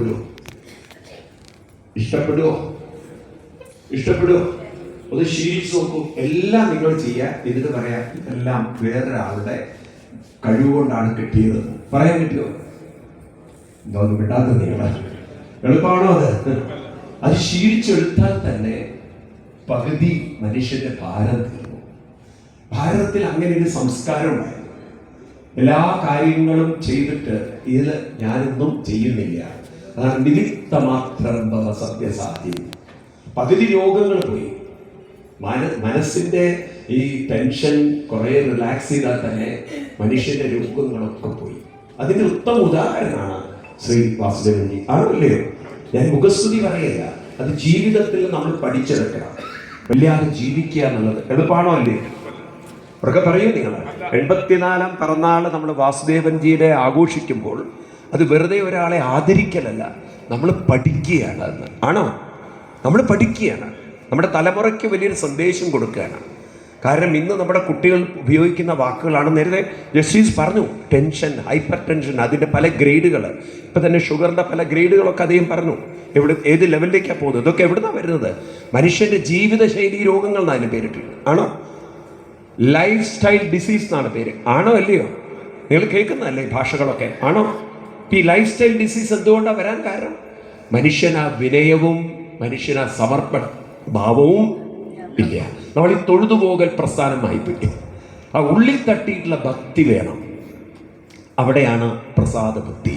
ഇഷ്ടപ്പെടുമോ ഇഷ്ടപ്പെടുമോ ഇഷ്ടപ്പെടുമോ ഒന്ന് ശീലിച്ചു നോക്കൂ. എല്ലാം നിങ്ങൾ ചെയ്യാൻ എന്നിട്ട് പറയാം ഇതെല്ലാം വേറൊരാളുടെ കഴിവുകൊണ്ടാണ് കിട്ടിയത്. പറയാൻ പറ്റുമോ ഇതൊന്നും വിടാത്ത നിങ്ങൾ എളുപ്പമാണോ അത്? അത് ശീലിച്ചെടുത്താൽ തന്നെ പകുതി മനുഷ്യന്റെ ഭാരം തീർന്നു. ഭാരതത്തിൽ അങ്ങനെ ഒരു സംസ്കാരമുണ്ടായിരുന്നു എല്ലാ കാര്യങ്ങളും ചെയ്തിട്ട് ഇത് ഞാനൊന്നും ചെയ്യുന്നില്ല. അതാണ് നിമിത്ത മാത്രം ഭവ സത്യസാധ്യം. പകുതി രോഗങ്ങൾ പോയി. മന മനസ്സിന്റെ ഈ ടെൻഷൻ കുറെ റിലാക്സ് ചെയ്താൽ തന്നെ മനുഷ്യന്റെ രോഗങ്ങളൊക്കെ പോയി. അതിന്റെ ഉത്തമ ഉദാഹരണമാണ് ശ്രീ വാസുദേവൻജി. ആണല്ലയോ ഞാൻ മുഖസ്തുതി പറയല്ല. അത് ജീവിതത്തിൽ നമ്മൾ പഠിച്ചെടുക്കണം. വല്ലാതെ ജീവിക്കുക എന്നുള്ളത് എളുപ്പമാണോ അല്ലേ? ഒക്കെ പറയൂ നിങ്ങൾ എൺപത്തിനാലാം പിറന്നാൾ നമ്മൾ വാസുദേവൻജിയുടെ ആഘോഷിക്കുമ്പോൾ അത് വെറുതെ ഒരാളെ ആദരിക്കലല്ല. നമ്മൾ പഠിക്കുകയാണ് എന്ന് ആണോ? നമ്മൾ പഠിക്കുകയാണ്. നമ്മുടെ തലമുറയ്ക്ക് വലിയൊരു സന്ദേശം കൊടുക്കുകയാണ്. കാരണം ഇന്ന് നമ്മുടെ കുട്ടികൾ ഉപയോഗിക്കുന്ന വാക്കുകളാണ് നേരത്തെ ജസ്റ്റിസ് പറഞ്ഞു. ടെൻഷൻ ഹൈപ്പർ ടെൻഷൻ അതിന്റെ പല ഗ്രേഡുകൾ ഇപ്പം തന്നെ ഷുഗറിന്റെ പല ഗ്രേഡുകളൊക്കെ അദ്ദേഹം പറഞ്ഞു. എവിടെ ഏത് ലെവലിലേക്കാണ് പോകുന്നത്? ഇതൊക്കെ എവിടുന്നാണ് വരുന്നത്? മനുഷ്യന്റെ ജീവിതശൈലി രോഗങ്ങൾ എന്നാണ് അതിന് പേരിട്ടുണ്ട് ആണോ? ലൈഫ് സ്റ്റൈൽ ഡിസീസ് എന്നാണ് പേര്. ആണോ അല്ലയോ? നിങ്ങൾ കേൾക്കുന്നതല്ലേ ഭാഷകളൊക്കെ? ആണോ? ഈ ലൈഫ് സ്റ്റൈൽ ഡിസീസ് എന്തുകൊണ്ടാണ് വരാൻ കാരണം? മനുഷ്യന വിനയവും മനുഷ്യന സമർപ്പണ ഭാവവും ഇല്ല. നമ്മൾ ഈ തൊഴുതുപോകൽ പ്രസ്ഥാനമായി പിടിക്കും ആ ഉള്ളിൽ തട്ടിയിട്ടുള്ള ഭക്തി വേണം. അവിടെയാണ് പ്രസാദ ഭക്തി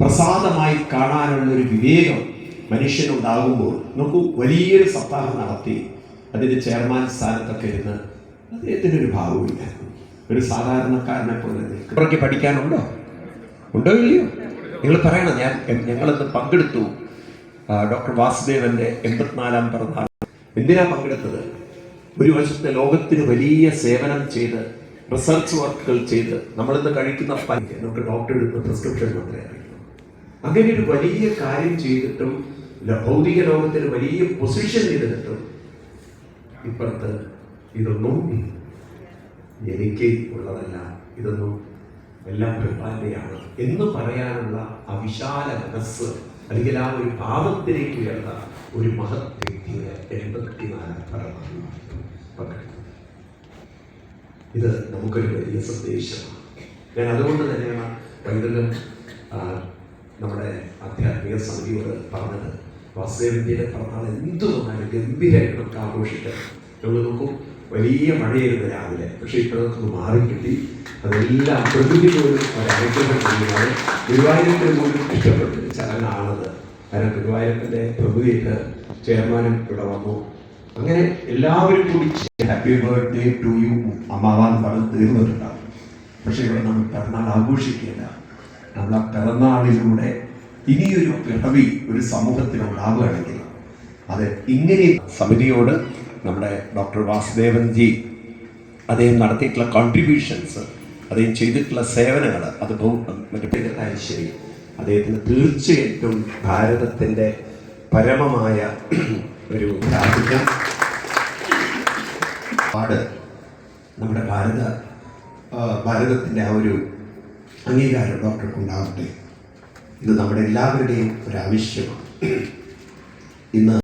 പ്രസാദമായി കാണാനുള്ള ഒരു വിവേകം മനുഷ്യനുണ്ടാകുമ്പോൾ നോക്കൂ വലിയൊരു സപ്താഹം നടത്തി അതിന്റെ ചെയർമാൻ സ്ഥാനത്തൊക്കെ ഇരുന്ന് അദ്ദേഹത്തിന് ഒരു ഭാവമില്ല ഒരു സാധാരണക്കാരനെ പോലെ നിൽക്കും പഠിക്കാനുണ്ടോ? ഉണ്ടോ ഇല്ലയോ? നിങ്ങൾ പറയണം ഞാൻ ഞങ്ങളിന്ന് പങ്കെടുത്തു. ഡോക്ടർ വാസുദേവന്റെ എൺപത്തിനാലാം പിറന്നാൾ. എന്തിനാ പങ്കെടുത്തത്? ഒരു വശത്തെ ലോകത്തിന് വലിയ സേവനം ചെയ്ത് റിസർച്ച് വർക്കുകൾ ചെയ്ത് നമ്മളിന്ന് കഴിക്കുന്ന പനി നമുക്ക് ഡോക്ടർ എടുക്കുന്ന പ്രിസ്ക്രിപ്ഷൻ മാത്രമേ അങ്ങനെ ഒരു വലിയ കാര്യം ചെയ്തിട്ടും ഭൗതിക ലോകത്തിന് വലിയ പൊസിഷൻ ചെയ്തിട്ടും ഇപ്പുറത്ത് ഇതൊന്നും എനിക്ക് ഉള്ളതല്ല ഇതൊന്നും എല്ലാം ഭഗവാന്റെയാണ് എന്ന് പറയാനുള്ള അവിശാല മനസ്സ് അല്ലെങ്കിൽ ആ ഒരു പാപത്തിലേക്ക് ഉയർന്ന ഒരു മഹത് വ്യക്തിയുടെ എൺപത്തിനാല് പങ്കെടുത്തത് ഇത് നമുക്കൊരു വലിയ സന്ദേശമാണ്. ഞാൻ അതുകൊണ്ട് തന്നെയാണ് പൈതൃകം ആ, നമ്മുടെ ആധ്യാത്മിക സമിതിയോട് പറഞ്ഞത്. വാസുദേവന്റെ പിറന്നാൾ എന്തു വന്നാലും ഗംഭീരമായിട്ട് നമുക്ക് ആഘോഷിക്കാം നമ്മൾ നോക്കും വലിയ മഴയായിരുന്നു രാവിലെ. പക്ഷേ ഇപ്പോഴൊക്കെ മാറിക്കിട്ടി. അതെല്ലാം പ്രകൃതി പോലും ഒരനുഗ്രഹം ചെയ്യുന്നത് ഗുരുവായൂരത്തിന് പോലും ഇഷ്ടപ്പെട്ട. ചടങ്ങാണത്. കാരണം ഗുരുവായൂരത്തിന്റെ പ്രകൃതിയൊക്കെ ചെയർമാനും ഇവിടെ വന്നു. അങ്ങനെ എല്ലാവരും കൂടി ഹാപ്പി ബർത്ത്ഡേ ടു യു അമ്മാവാന്ന് പറഞ്ഞ് തീർന്നിട്ടുണ്ടാവും. പക്ഷേ ഇവിടെ നമ്മൾ പിറന്നാൾ ആഘോഷിക്കില്ല നമ്മൾ ആ പിറന്നാളിലൂടെ ഇനിയൊരു പിറവി ഒരു സമൂഹത്തിൽ ഉണ്ടാവുകയാണെങ്കിൽ അത് ഇങ്ങനെ സമിതിയോട് നമ്മുടെ ഡോക്ടർ വാസുദേവൻ ജി അദ്ദേഹം നടത്തിയിട്ടുള്ള കോൺട്രിബ്യൂഷൻസ് അദ്ദേഹം ചെയ്തിട്ടുള്ള സേവനങ്ങൾ അത് മറ്റു ശരി. അദ്ദേഹത്തിന് തീർച്ചയായിട്ടും ഭാരതത്തിന്റെ പരമമായ ഒരു രാജ്യം പാട് നമ്മുടെ ഭാരത ഭാരതത്തിന്റെ ആ ഒരു അംഗീകാരം ഡോക്ടർക്ക് ഉണ്ടാവട്ടെ ഇത് നമ്മുടെ എല്ലാവരുടെയും ഒരു ആവശ്യമാണ്. ഇന്ന്